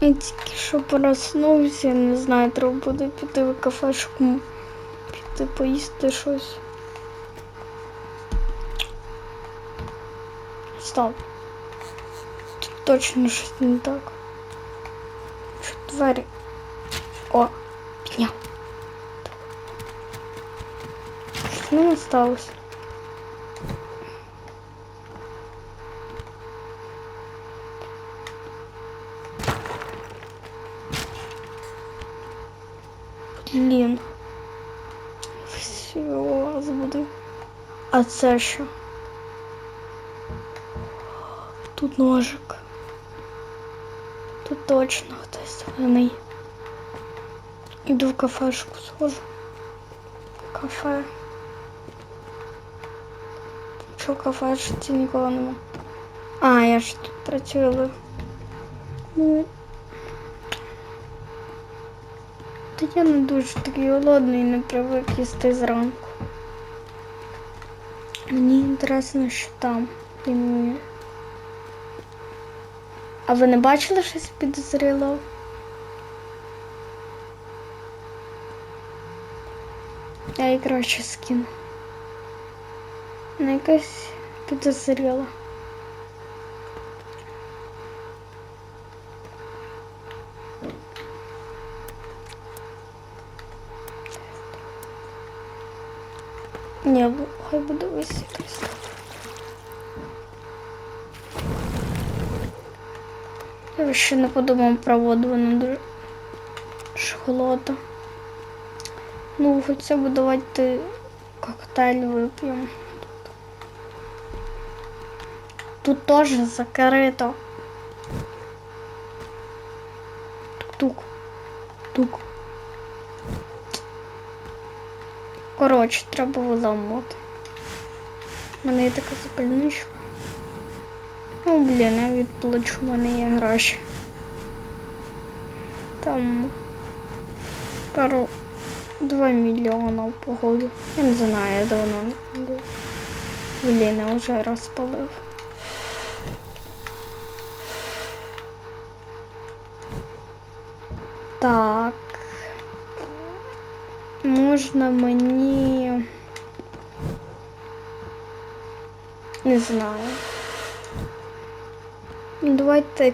Я тільки що проснувся, не знаю, треба буде піти в кафешку, піти поїсти щось. Стоп. Тут точно щось не так. Що двері? О, підняв. Що ними сталося? Це що? Тут ножик. Тут точно хтось званий. Іду в кафешку схожу. Кафе. Що кафешці нікого нема. А, я ж тут працюю. Ну. Та я не дуже такий голодний, не привик їсти зранку. Мені інтересно, що там. А ви не бачили щось підозріло? Я її краще скину. Не якась підозріла. Ні, хай буде висіти. Я ще не подумав про воду, вона дуже холодна. Ну, хоча б давайте коктейль вип'ємо. Тут теж закрито. Тук-тук. Тук. Коротше, треба виламувати. У мене є така запальничка. Ну, блін, я відплачу, в мене є гроші. Там пару два мільйона погоду. Я не знаю, я давно не був. Блін, я вже розпалив. Так. Можна мені. Не знаю. Давайте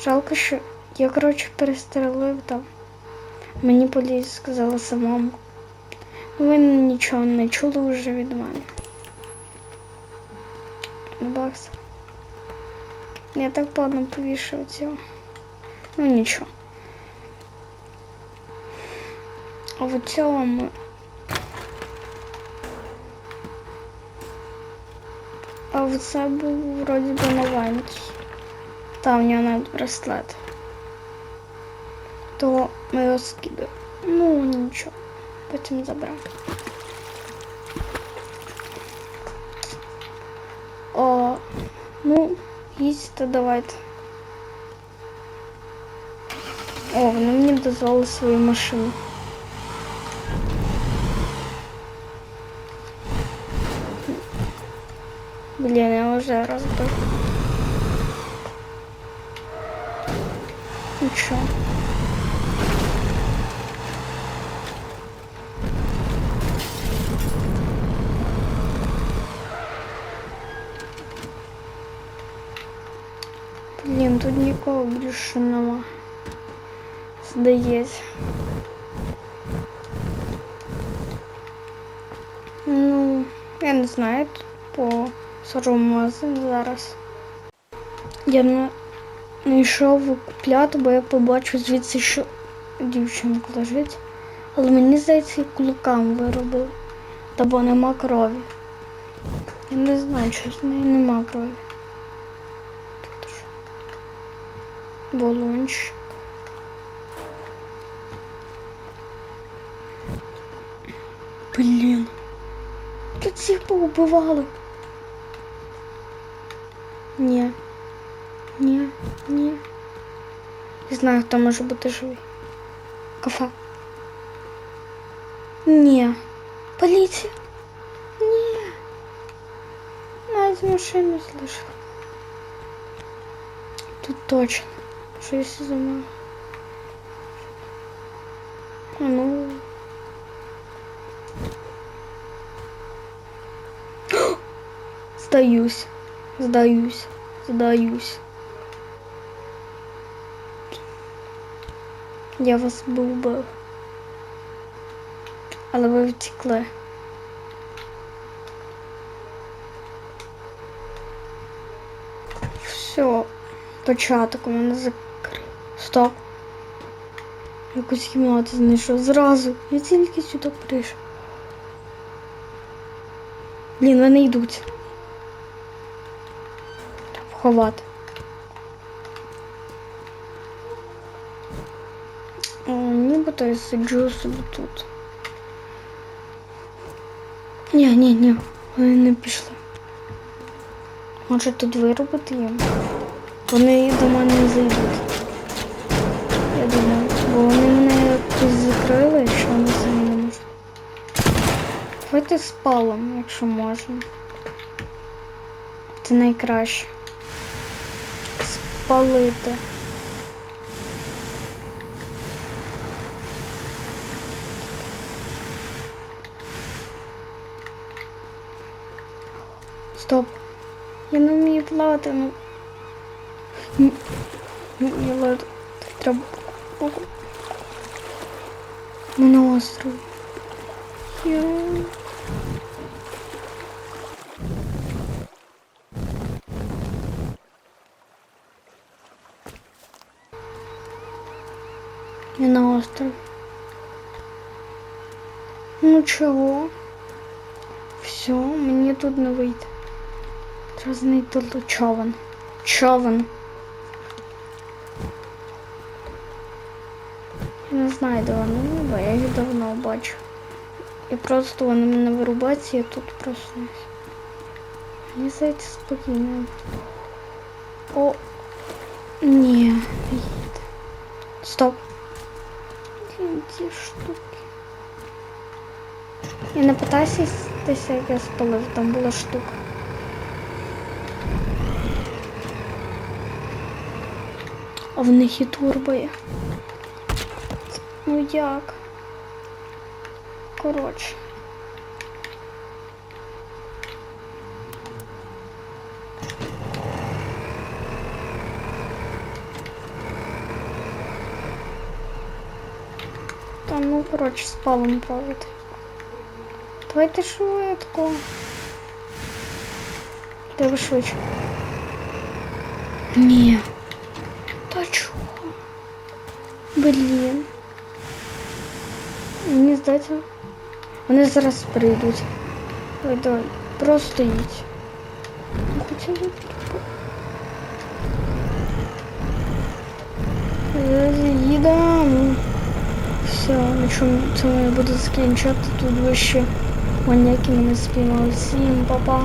Жалко, що я, коротше, перестрелив там. Мені поліція сказала самому. Ну, Ви нічого не чули вже від мене. Бакс. Я так плавно повішав цього. Ну нічого. А в цьому. А це був вроді би новенький. Там в нього навіть браслет. То ми його скидали. Ну нічого. Потім забрав. О, ну, їздьте, давайте. О, вони мені дозволили свою машину. Блін, я вже розбив. Нічого. Блін, тут нікого більше нема. Здається. Ну, я не знаю, тут по сорому магазин зараз. Я не не йшов купляти, бо я побачив звідси, що дівчинка лежить. Але мені здається, кулакам виробили. Та бо нема крові. Я не знаю, що з неї нема крові. Тут ж Балончик. Блін. Тут всіх поубивали. Ні, знаю, хто може бути живий. Кафе. Ні. Поліція. Ні. Навіть машину залишила. Тут точно. Щось за мною. А ну. Сдаюсь. Сдаюсь. Сдаюсь. Я вас би вбив. Але ви втекли. Все, початок у мене закрив. Стоп. Якусь кімнату знайшов зразу. Я тільки сюди прийшов. Блін, вони йдуть. Треба ховати. Нібито я сиджу собі тут. Ні, ні, ні, вони не пішли. Може тут виробити їм? Вони до мене не зайдуть. Я думаю, бо вони мене тут закрили, що вони самі не можуть. Давайте спалом, якщо можна. Це найкраще. Спалити. Стоп. Я не вмію плавати, ну. М- м- Я ладно. Треба. Ми на острові. Я... Я на острові. Ну чого? Все, мені тут не вийде. Треба тут човен. Човен. Я не знаю, де вони, бо я їх давно бачу. І просто вони мене вирубаються, я тут проснусь. Мені здається спокійно. О! Ні, їде. Стоп. Ці штуки. Я не їстися, як я спалив, там була штука. А в них і турбо є. Ну як? Коротше. Та ну, коротше, спалом плавати. Давайте швидко. Давай швидше. Ні. Блін. Мені здається. Вони зараз прийдуть. Давай, давай. Просто їдь. Ну, Хоча. Зараз їдемо. Все, на чому це я буду закінчувати. Тут вище маньяки мене спіймали. Всім па-па.